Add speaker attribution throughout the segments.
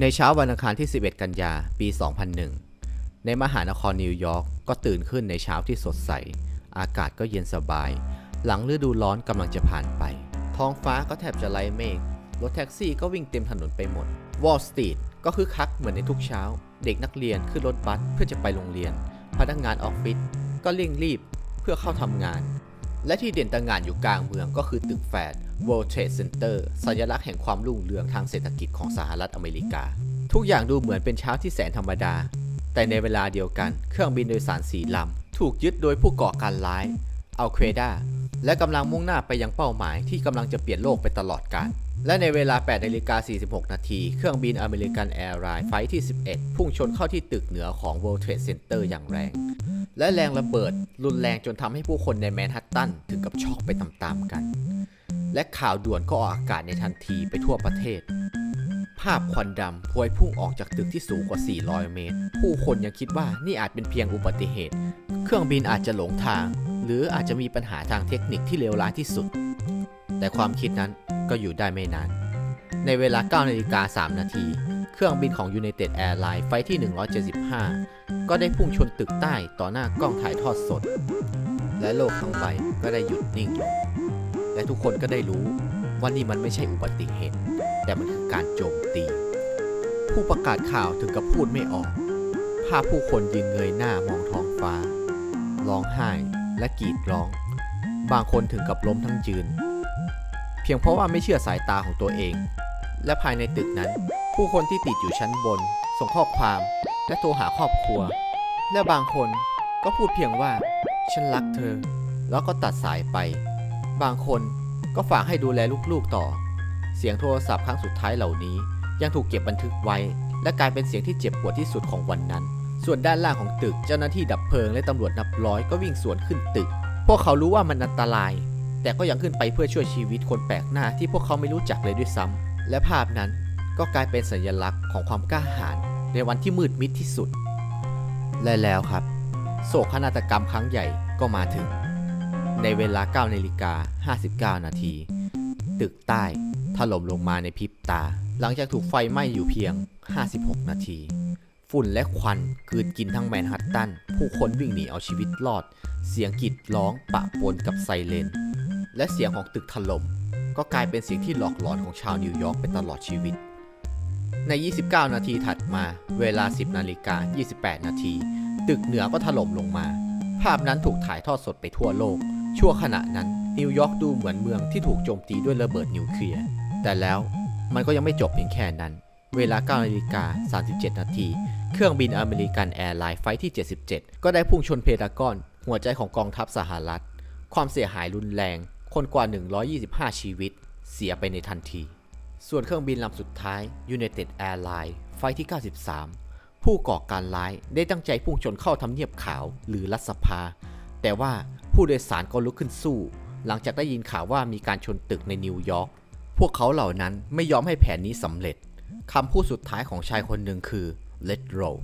Speaker 1: ในเช้าวันอังคารที่ 11 กันยา ปี 2001 ในมหานครนิวยอร์กก็ตื่นขึ้นในเช้าที่สดใส อากาศก็เย็นสบาย หลังฤดูร้อนกำลังจะผ่านไป ท้องฟ้าก็แทบจะไร้เมฆ รถแท็กซี่ก็วิ่งเต็มถนนไปหมด วอลสตรีทก็คือคักเหมือนในทุกเช้า เด็กนักเรียนขึ้นรถบัสเพื่อจะไปโรงเรียน พนักงานออฟฟิศก็เร่งรีบเพื่อเข้าทำงาน และที่เด่นตระหงานอยู่กลางเมืองก็คือตึกแฝด World Trade Center สัญลักษณ์แห่งความรุ่งเรืองทางเศรษฐกิจของสหรัฐอเมริกา ทุกอย่างดูเหมือนเป็นเช้าที่แสนธรรมดา แต่ในเวลาเดียวกัน เครื่องบินโดยสารสีลำ ถูกยึดโดยผู้ก่อการร้ายอัลเ a ดาและกำลังมุ่งหน้าไปยังเป้าหมายที่กำลังจะเปลี่ยนโลกไปตลอดกาลและในเวลา8นาฬิกา46 นาที เครื่องบินอเมริกันแอร์ไลน์ไฟล์ที่ 11 พุ่งชนเข้าที่ตึกเหนือของ World Trade Center อย่างแรง และแรงระเบิดรุนแรงจนทำให้ผู้คนในแมนฮัตตันถึงกับช็อกไปตามๆกัน และข่าวด่วนก็ออกอากาศในทันทีไปทั่วประเทศ ภาพควันดำพวยพุ่งออกจากตึกที่สูงกว่า 400 เมตร ผู้คนยังคิดว่านี่อาจเป็นเพียงอุบัติเหตุ เครื่องบินอาจจะหลงทาง หรืออาจจะมีปัญหาทางเทคนิคที่เลวร้ายที่สุด แต่ความคิดนั้นก็อยู่ได้ไม่นาน ในเวลา9นาฬิกา3นาที เครื่องบินของ United Airlines ไฟที่ 175 ก็ได้พุ่งชนตึกใต้ต่อหน้ากล้องถ่ายทอดสด และโลกทั้งใบก็ได้หยุดนิ่งลงและทุกคนก็ได้รู้ว่านี่มันไม่ใช่อุบัติเหตุ แต่มันคือการโจมตี ผู้ประกาศข่าวถึงกับพูดไม่ออก ภาพผู้คนยืนเงยหน้ามองท้องฟ้า ร้องไห้และกรีดร้อง บางคนถึงกับล้มทั้งยืน เพียงเพราะว่าไม่เชื่อสายตาของตัวเอง และภายในตึกนั้น ผู้คนที่ติดอยู่ชั้นบน ส่งข้อความ และโทรหาครอบครัว และบางคนก็พูดเพียงว่า ฉันรักเธอ แล้วก็ตัดสายไป บางคนก็ฝากให้ดูแลลูกๆต่อ เสียงโทรศัพท์ครั้งสุดท้ายเหล่านี้ ยังถูกเก็บบันทึกไว้ และกลายเป็นเสียงที่เจ็บปวดที่สุดของวันนั้น ส่วนด้านล่างของตึกเจ้าหน้าที่ดับเพลิงและตำรวจนับร้อยก็วิ่งสวนขึ้นตึก พวกเขารู้ว่ามันอันตราย แต่ก็ยังขึ้นไปเพื่อช่วยชีวิตคนแปลกหน้าที่พวกเขาไม่รู้จักเลยด้วยซ้ำ และภาพนั้นก็กลายเป็นสัญลักษณ์ของความกล้าหาญในวันที่มืดมิดที่สุด และแล้วครับ โศกนาฏกรรมครั้งใหญ่ก็มาถึง ในเวลา9นาฬิกา59 นาที ตึกใต้ถล่มลงมาในพริบตา หลังจากถูกไฟไหม้อยู่เพียง 56 นาที ฝุ่นและควันกืนกินทั้งแมนฮัตตัน ผู้คนวิ่งหนีเอาชีวิตรอด เสียงกรีดร้องปะปนกับไซเรนและเสียงของตึกถล่ม ก็กลายเป็นเสียงที่หลอกหลอนของชาวนิวยอร์กไปตลอดชีวิต ใน 29 นาทีถัดมาเวลา 10 นาฬิกา 28 นาที ตึกเหนือก็ถล่มลงมา ภาพนั้นถูกถ่ายทอดสดไปทั่วโลก ชั่วขณะนั้นนิวยอร์กดูเหมือนเมืองที่ถูกโจมตีด้วยระเบิดนิวเคลียร์ แต่แล้วมันก็ยังไม่จบเพียงแค่นั้น เวลา 9 นาฬิกา 37 นาที เครื่องบินอเมริกันแอร์ไลน์ไฟล์ที่ 77 ก็ได้พุ่งชนเพดากอน หัวใจของกองทัพสหรัฐ ความเสียหายรุนแรง คนกว่า 125 ชีวิต เสียไปในทันที ส่วนเครื่องบินลำสุดท้าย United Airlines ไฟที่ 93 ผู้ก่อการร้ายได้ตั้งใจพุ่งชนเข้าทำเนียบขาวหรือรัฐสภา แต่ว่าผู้โดยสารก็ลุกขึ้นสู้ หลังจากได้ยินข่าวว่ามีการชนตึกในนิวยอร์กพวกเขาเหล่านั้นไม่ยอมให้แผนนี้สำเร็จคำพูดสุดท้ายของชายคนหนึ่งคือ let roll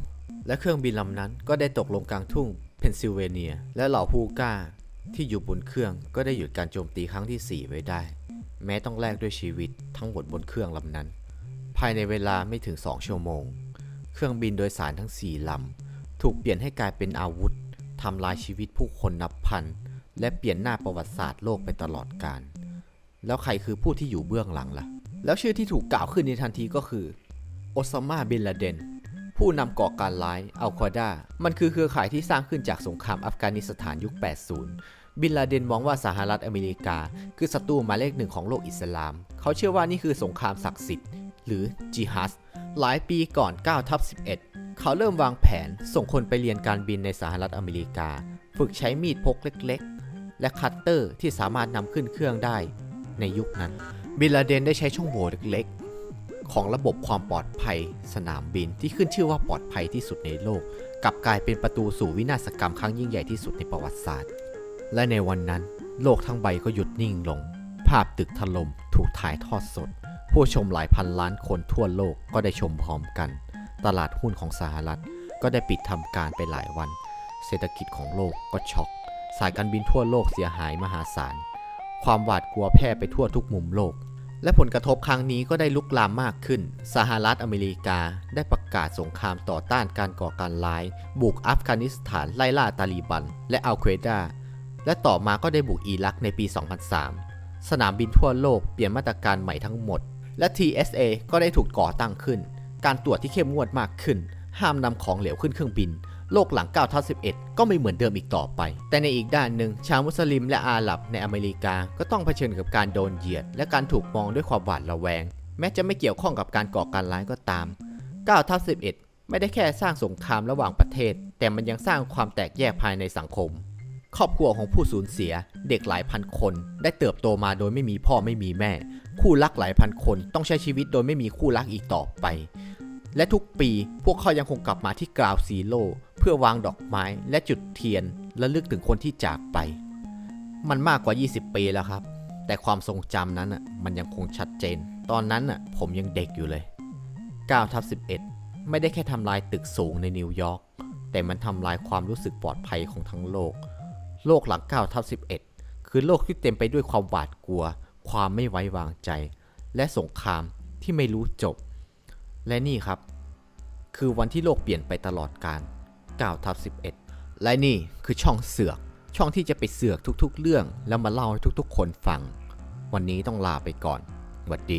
Speaker 1: และเครื่องบินลำนั้นก็ได้ตกลงกลางทุ่งเพนซิลเวเนีย และเหล่าผู้กล้า ที่อยู่บนเครื่องก็ได้หยุดการโจมตีครั้งที่ 4 ไว้ได้ แม้ต้องแลกด้วยชีวิตทั้งหมดบนเครื่องลำนั้น ภายในเวลาไม่ถึง 2 ชั่วโมง เครื่องบินโดยสารทั้ง 4ลำ ถูกเปลี่ยนให้กลายเป็นอาวุธทำลายชีวิตผู้คนนับพัน และเปลี่ยนหน้าประวัติศาสตร์โลกไปตลอดกาลแล้วใครคือผู้ที่อยู่เบื้องหลังล่ะ แล้วชื่อที่ถูกกล่าวขึ้นในทันทีก็คือโอซามาบินลาเดนผู้นำก่อการร้ายอัลควาดา มันคือเครือข่ายที่สร้างขึ้นจากสงครามอัฟกานิสถานยุค 80 บินลาเดนมองว่าสหรัฐอเมริกา คือศัตรูหมายเลขหนึ่งของโลกอิสลาม เขาเชื่อว่านี่คือสงครามศักดิ์สิทธิ์ หรือจิฮัดหลายปีก่อน9ทับ11 เขาเริ่มวางแผนส่งคนไปเรียนการบินในสหรัฐอเมริกา ฝึกใช้มีดพกเล็กๆ และคัตเตอร์ที่สามารถนำขึ้นเครื่องได้ ในยุคนั้น บินลาเดนได้ใช้ช่องโหว่เล็กๆ ของระบบความปลอดภัย สนามบินที่ขึ้นชื่อว่าปลอดภัยที่สุดในโลกกลับกลายเป็นประตูสู่วินาศกรรมครั้งยิ่งใหญ่ที่สุดในประวัติศาสตร์ และในวันนั้นโลกทั้งใบก็หยุดนิ่งลง ภาพตึกถล่มถูกถ่ายทอดสด ผู้ชมหลายพันล้านคนทั่วโลกก็ได้ชมพร้อมกัน ตลาดหุ้นของสหรัฐก็ได้ปิดทำการไปหลายวัน เศรษฐกิจของโลกก็ช็อก สายการบินทั่วโลกเสียหายมหาศาล ความหวาดกลัวแพร่ไปทั่วทุกมุมโลก และผลกระทบครั้งนี้ก็ได้ลุกลามมากขึ้น สหรัฐอเมริกาได้ประกาศสงครามต่อต้านการก่อการร้าย บุกอัฟกานิสถานไล่ล่าตาลีบัน และอัลเควดา และต่อมาก็ได้บุกอิรักในปี 2003 สนามบินทั่วโลกเปลี่ยนมาตรการใหม่ทั้งหมด และ TSA ก็ได้ถูกก่อตั้งขึ้น การตรวจที่เข้มงวดมากขึ้น ห้ามนำของเหลวขึ้นเครื่องบิน โลกหลัง9ทับ11 ก็ไม่เหมือนเดิมอีกต่อไป แต่ในอีกด้านหนึ่ง ชาวมุสลิมและอาหรับในอเมริกา ก็ต้องเผชิญกับการโดนเหยียด และการถูกมองด้วยความหวาดระแวง แม้จะไม่เกี่ยวข้องกับการก่อการร้ายก็ตาม9ทับ11 ไม่ได้แค่สร้างสงครามระหว่างประเทศ แต่มันยังสร้างความแตกแยกภายในสังคม ครอบครัวของผู้สูญเสียเด็กหลายพันคน ได้เติบโตมาโดยไม่มีพ่อไม่มีแม่ คู่รักหลายพันคนต้องใช้ชีวิตโดยไม่มีคู่รักอีกต่อไป และทุกปีพวกเขายังคงกลับมาที่กราวซีโร่เพื่อวางดอกไม้และจุดเทียนและลึกถึงคนที่จากไป มันมากกว่า 20 ปีแล้วครับ แต่ความทรงจำนั้นอะมันยังคงชัดเจน ตอนนั้นอะผมยังเด็กอยู่เลย9ทับ11 ไม่ได้แค่ทำลายตึกสูงในนิวยอร์กแต่มันทำลายความรู้สึกปลอดภัยของทั้งโลก โลกหลัง9ทับ11 คือโลกที่เต็มไปด้วยความหวาดกลัว ความไม่ไว้วางใจ และสงครามที่ไม่รู้จบ และนี่ครับ คือวันที่โลกเปลี่ยนไปตลอดกาล9ทับ11 และนี่คือช่องเสือก ช่องที่จะไปเสือกทุกๆ เรื่อง แล้วมาเล่าให้ทุกๆ คนฟัง วันนี้ต้องลาไปก่อนหวัดดี